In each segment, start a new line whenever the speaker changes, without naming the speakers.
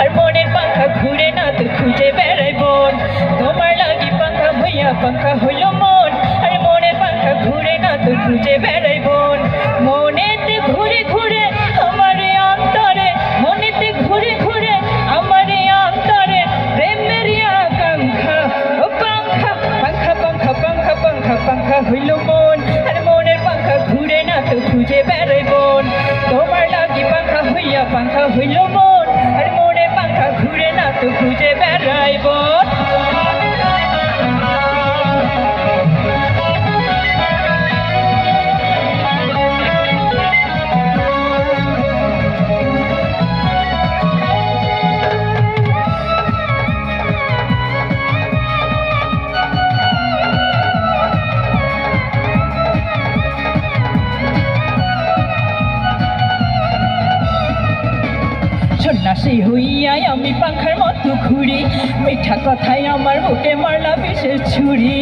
আর মনের পাখা ঘুরে না তো খুঁজে বেড়াই বন। তোমার লাগি পাখা হইয়া পাখা হইল মন। আর মনের পাখা ঘুরে না তো খুঁজে বেড়াই আমি পাখার মতো ঘুরি। মিঠা কথায় আমার বুকে মারলা বিশেষ ছুরি।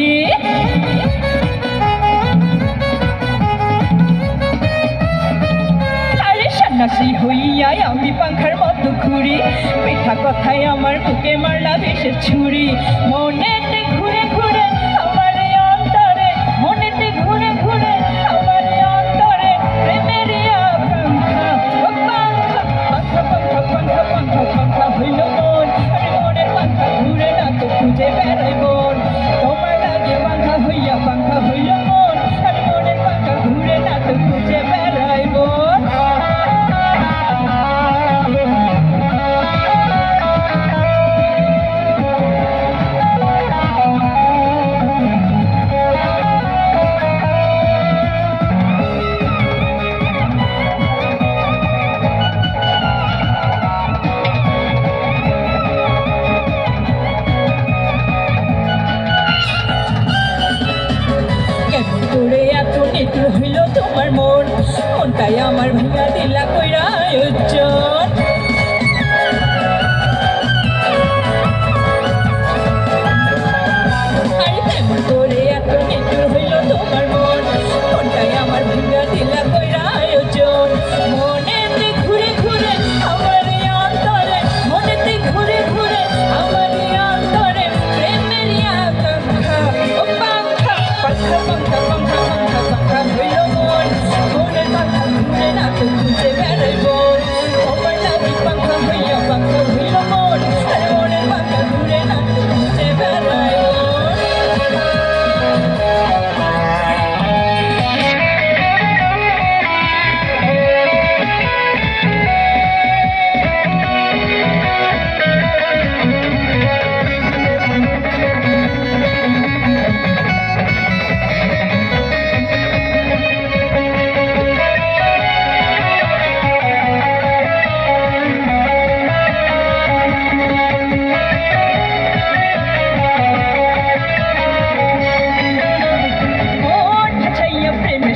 সন্ন্যাসী হইয়াই আমি পাখার মতো ঘুরি। মিঠা কথায় আমার বুকে মারলা বিশেষ ছুরি। হইল তোমার মন। মনটাই আমার ভেঙা দিলা কইরা উচ্চ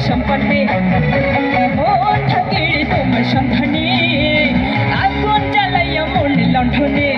সম্পর্কে ও থাকিড়ি তোমার সন্ধানে। আগুন জ্বালাইয়া মনে লণ্ঠনে।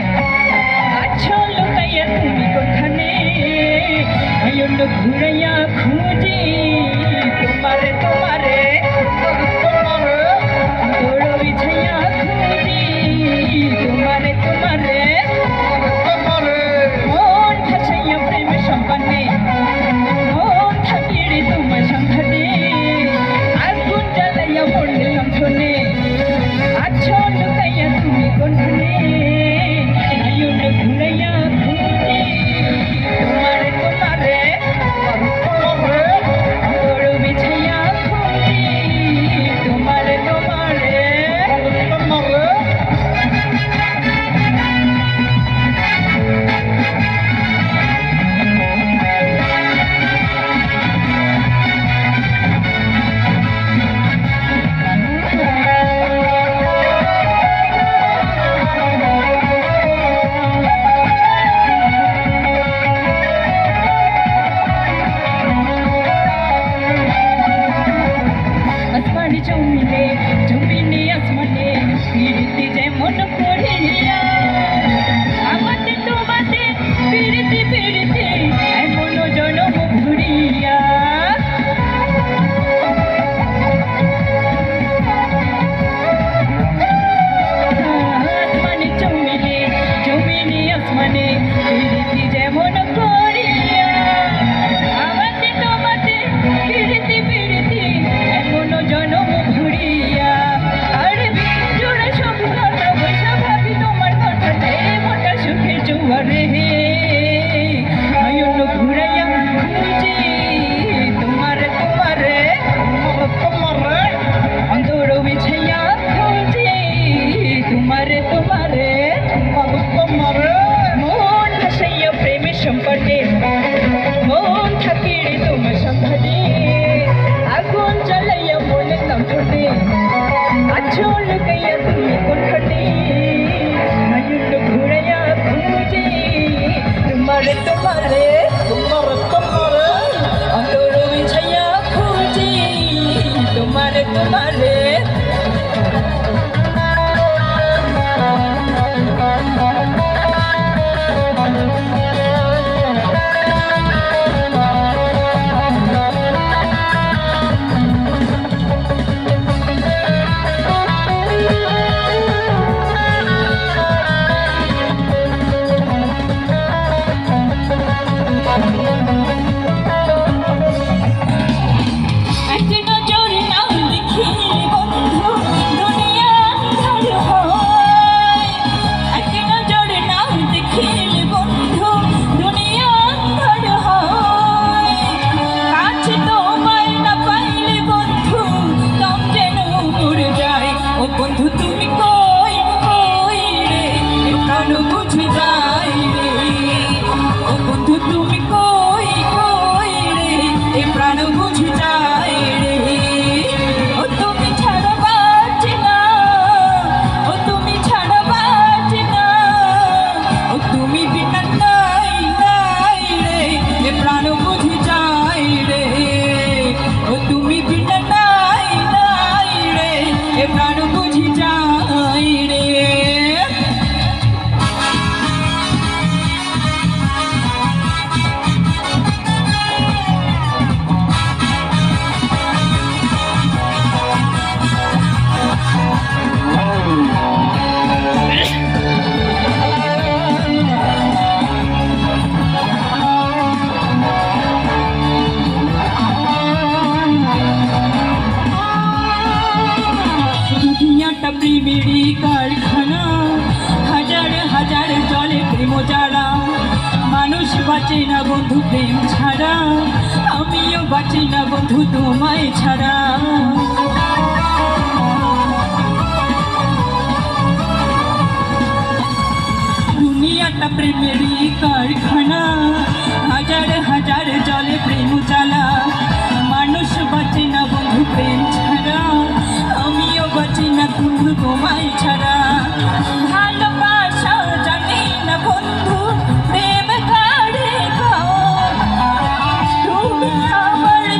বাঁচি না বন্ধু তোমায় ছাড়া। দুনিয়াটা প্রেমেরই কারখানা। হাজার হাজার জলে প্রেম চালা